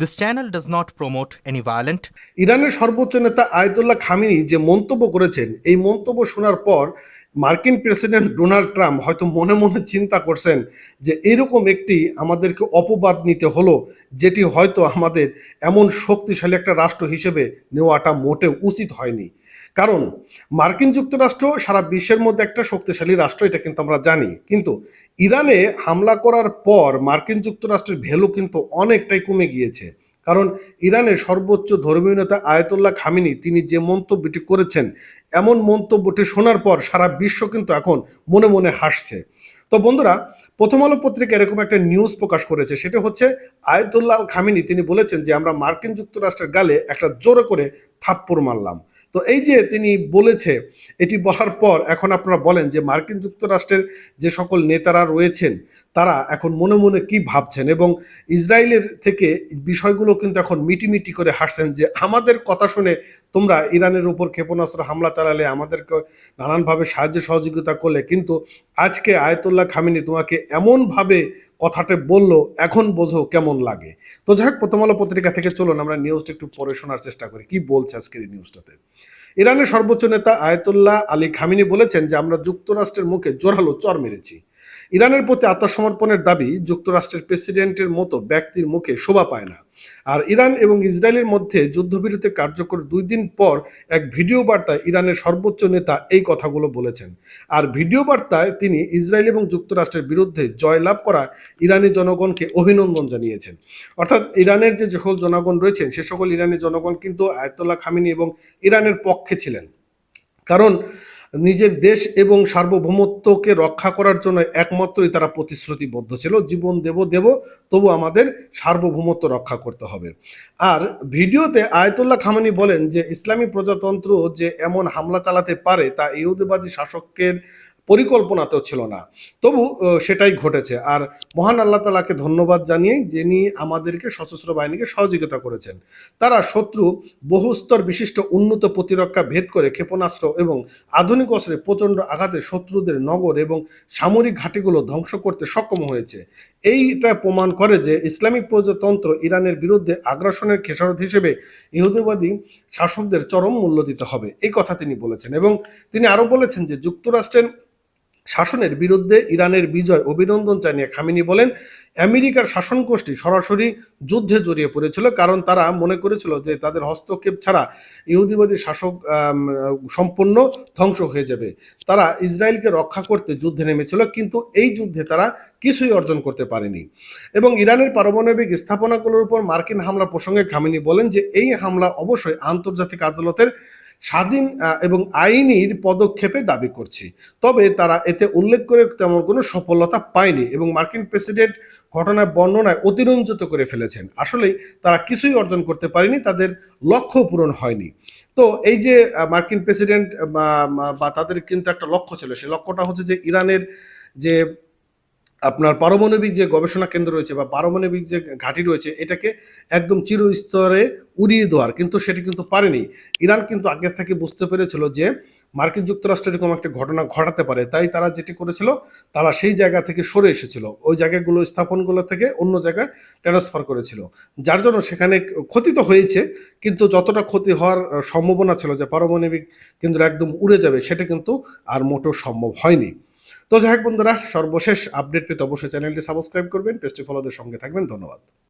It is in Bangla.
This channel does not promote any violent ইরানের সর্বোচ্চ নেতা আয়তুল্লাহ খামিনি যে মন্তব্য করেছেন, এই মন্তব্য শোনার পর মার্কিন প্রেসিডেন্ট ডোনাল্ড ট্রাম্প হয়তো মনে মনে চিন্তা করছেন যে এরকম একটি আমাদেরকে অপবাদ নিতে হলো, যেটি হয়তো আমাদের এমন শক্তিশালী একটা রাষ্ট্র হিসেবে নেওয়াটা মোটেও উচিত হয়নি। কারণ মার্কিন যুক্তরাষ্ট্র সারা বিশ্বের মধ্যে একটা শক্তিশালী রাষ্ট্র, এটা কিন্তু আমরা জানি। কিন্তু ইরানে হামলা করার পর মার্কিন যুক্তরাষ্ট্রের ভ্যালু কিন্তু অনেকটাই কমে গিয়েছে। কারণ ইরানের সর্বোচ্চ ধর্মীয় নেতা আয়তুল্লাহ খামিনি, তিনি যে মন্তব্যটি করেছেন, এমন মন্তব্যটি শোনার পর সারা বিশ্ব কিন্তু এখন মনে মনে হাসছে। তো বন্ধুরা, প্রথম আলো পত্রিকা এরকম একটা নিউজ প্রকাশ করেছে, সেটা হচ্ছে আয়তুল্লাহ খামিনি। তিনি বলেছেন যে, আমরা মার্কিন যুক্তরাষ্ট্রের গালে একটা জোরে করে থাপ্পড় মারলাম। তো এই যে তিনি বলেছে, এটি বলার পর এখন আপনারা বলেন যে, মার্কিন যুক্তরাষ্ট্রের যে সকল নেতারা রয়েছেন তারা এখন মনে মনে কি ভাবছেন? এবং ইসরায়েলের থেকে বিষয়গুলো কিন্তু এখন মিটিমিটি করে হাসছেন যে আমাদের কথা শুনে তোমরা ইরানের উপর ক্ষেপণাস্ত্র হামলা চালালে আমাদেরকে নানানভাবে সাহায্য সহযোগিতা করলে। কিন্তু আজকে আয়তুল্লাহ খামিনি তোমাকে এমনভাবে কথাটা বলল, এখন বোঝো কেমন লাগে। তো যাই হোক, প্রথম আলো পত্রিকা থেকে চলুন, আমরা নিউজটা একটু পড়ে শোনার চেষ্টা করি। কি বলছে আজকের এই নিউজটাতে ইরানের সর্বোচ্চ নেতা আয়তুল্লাহ আলী খামিনি বলেছেন যে, আমরা যুক্তরাষ্ট্রের মুখে জোরালো চর মেরেছি। ইরানের প্রতি আত্মসমর্পণের দাবি যুক্তরাষ্ট্রের প্রেসিডেন্টের মতো ব্যক্তির মুখে শোভা পায় না। আর ইরান এবং ইসরায়েলের মধ্যে যুদ্ধবিরতি কার্যকর দুই দিন পর এক ভিডিও বার্তায় ইরানের সর্বোচ্চ নেতা এই কথাগুলো বলেছেন। আর ভিডিও বার্তায় তিনি ইসরায়েল এবং যুক্তরাষ্ট্রের বিরুদ্ধে জয়লাভ করা ইরানি জনগণকে অভিনন্দন জানিয়েছেন। অর্থাৎ ইরানের যে সকল জনগণ রয়েছেন, সে সকল ইরানি জনগণ কিন্তু আয়তুল্লাহ খামিনি এবং ইরানের পক্ষে ছিলেন। কারণ নিজের দেশ এবং সার্বভৌমত্বকে রক্ষা করার জন্য একমাত্রই তারা প্রতিশ্রুতিবদ্ধ ছিল। জীবন দেব দেব, তবু আমাদের সার্বভৌমত্ব রক্ষা করতে হবে। আর ভিডিওতে আয়তুল্লাহ খামানি বলেন যে, ইসলামী প্রজাতন্ত্র যে এমন হামলা চালাতে পারে তা ইহুদিবাদী শাসকের পরিকল্পনাতেও ছিল না। তবু সেটাই ঘটেছে। আর মহান আল্লাহ তালাকে ধন্যবাদ জানিয়ে যিনি আমাদেরকে সশস্ত্র বাহিনীকে সহযোগিতা করেছেন, তারা শত্রু বহুস্তর বিশিষ্ট উন্নত প্রতিরক্ষা ভেদ করে ক্ষেপণাস্ত্র এবং আধুনিক অস্ত্রে প্রচণ্ড আঘাতে শত্রুদের নগর এবং সামরিক ঘাঁটিগুলো ধ্বংস করতে সক্ষম হয়েছে। এইটা প্রমাণ করে যে ইসলামিক প্রজাতন্ত্র ইরানের বিরুদ্ধে আগ্রাসনের খেসারত হিসেবে ইহুদিবাদী শাসকদের চরম মূল্য দিতে হবে। এই কথা তিনি বলেছেন এবং তিনি আরও বলেছেন যে যুক্তরাষ্ট্রের শাসনের বিরুদ্ধে ইরানের বিজয় অভিনন্দন জানিয়ে খামিনি বলেন, আমেরিকার শাসন গোষ্ঠী সরাসরি যুদ্ধে জড়িয়ে পড়েছিল কারণ তারা মনে করেছিল যে তাদের হস্তক্ষেপ ছাড়া ইহুদিবাদী শাসক সম্পূর্ণ ধ্বংস হয়ে যাবে। তারা ইসরায়েলকে রক্ষা করতে যুদ্ধে নেমেছিল, কিন্তু এই যুদ্ধে তারা কিছুই অর্জন করতে পারেনি। এবং ইরানের পারমাণবিক স্থাপনাগুলোর উপর মার্কিন হামলা প্রসঙ্গে খামিনি বলেন যে এই হামলা অবশ্যই আন্তর্জাতিক আদালতের স্বাধীন এবং আইনির পদক্ষেপে দাবি করছে। তবে তারা এতে উল্লেখ করে তেমন কোনো সফলতা পায়নি এবং মার্কিন প্রেসিডেন্ট ঘটনার বর্ণনায় অতিরঞ্জিত করে ফেলেছেন। আসলেই তারা কিছুই অর্জন করতে পারেনি, তাদের লক্ষ্য পূরণ হয়নি। তো এই যে মার্কিন প্রেসিডেন্ট, বা তাদের কিন্তু একটা লক্ষ্য ছিল সেই লক্ষ্যটা হচ্ছে যে ইরানের যে আপনার পারমাণবিক যে গবেষণা কেন্দ্র রয়েছে বা পারমাণবিক যে ঘাঁটি রয়েছে, এটাকে একদম চিরস্তরে উড়িয়ে দেওয়ার, কিন্তু সেটি কিন্তু পারেনি। ইরান কিন্তু আগে থেকে বুঝতে পেরেছিল যে মার্কিন যুক্তরাষ্ট্র এরকম একটা ঘটনা ঘটাতে পারে, তাই তারা যেটি করেছিল, তারা সেই জায়গা থেকে সরে এসেছিল। ওই জায়গাগুলো, স্থাপনগুলো থেকে অন্য জায়গায় ট্রান্সফার করেছিল। যার জন্য সেখানে ক্ষতি তো হয়েছে, কিন্তু যতটা ক্ষতি হওয়ার সম্ভাবনা ছিল যে পারমাণবিক কেন্দ্র একদম উড়ে যাবে, সেটা কিন্তু আর মোটেও সম্ভব হয়নি। তো যাই হোক বন্ধুরা, সর্বশেষ আপডেট পেতে অবশ্যই চ্যানেলটি সাবস্ক্রাইব করবেন পেজটি ফলোদের সঙ্গে থাকবেন, ধন্যবাদ।